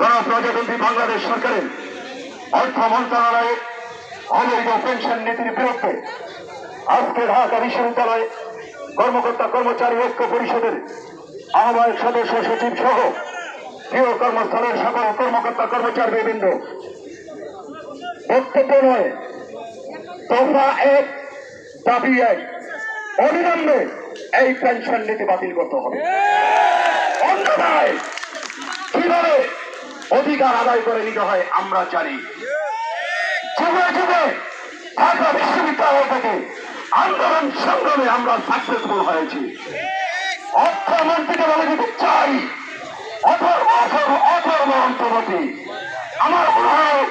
গণপ্রজাতন্ত্রী বাংলাদেশ সরকারের অর্থ মন্ত্রণালয়ের অবৈধ পেনশন নীতির বিরুদ্ধে আজকে ঢাকা বিশ্ববিদ্যালয়ে কর্মকর্তা কর্মচারী ঐক্য পরিষদের আহ্বায়ক সদস্য সচিব সহ প্রিয় কর্মস্থলের সকল কর্মকর্তা কর্মচারী বৃন্দ বক্তব্য নয়, তোমরা এক, দাবি এক, অবিলম্বে এই পেনশন নীতি বাতিল করতে হবে। অন্যথায় অধিকার আদায় করে নিতে হয়, আমরা জানি। যুগে যুগে ঢাকা বিশ্ববিদ্যালয় থেকে আন্দোলন সংগ্রামে আমরা সাকসেসফুল হয়েছি। অর্থমন্ত্রীকে বলে দিতে চাই অথর্ব অথর্ব অথর্ব অন্তর্বর্তী। আমার মনে হয়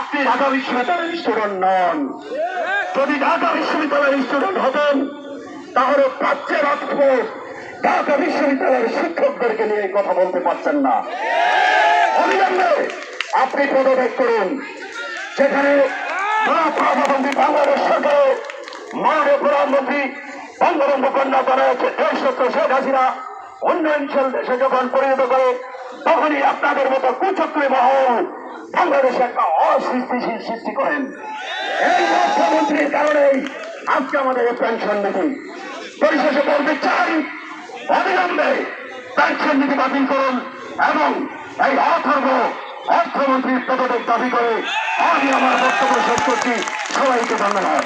আপনি ঢাকা বিশ্ববিদ্যালয়ের স্টুডেন্ট নন। যদি ঢাকা বিশ্ববিদ্যালয়ের স্টুডেন্ট হতেন, তাহলে প্রাচ্যের রাজপথ ঢাকা বিশ্ববিদ্যালয়ের শিক্ষকদেরকে নিয়ে কথা বলতে পারছেন না। অবিলম্বে আপনি পদত্যাগ করুন। যেখানে প্রধানমন্ত্রী বাংলাদেশ সরকার মাননীয় প্রধানমন্ত্রী বঙ্গবন্ধু কন্যা হচ্ছে দেশত্ব শেখ হাসিনা উন্নয়নশীল দেশে যখন পরিণত করে, তখনই আপনাদের মতো কুচক্রী মহল বাংলাদেশে একটা অসৃষ্টিশীল সৃষ্টি করেন। এই মুখ্যমন্ত্রীর কারণেই আজকে আমাদের পেনশন নীতি। পরিশেষে বলতে চাই, অবিলম্বে পেনশন নীতি বাতিল করুন এবং এই অর্থমন্ত্রীর পদত্যাগ দাবি করে আমি আমার বক্তব্য শেষ করছি। সবাইকে ধন্যবাদ।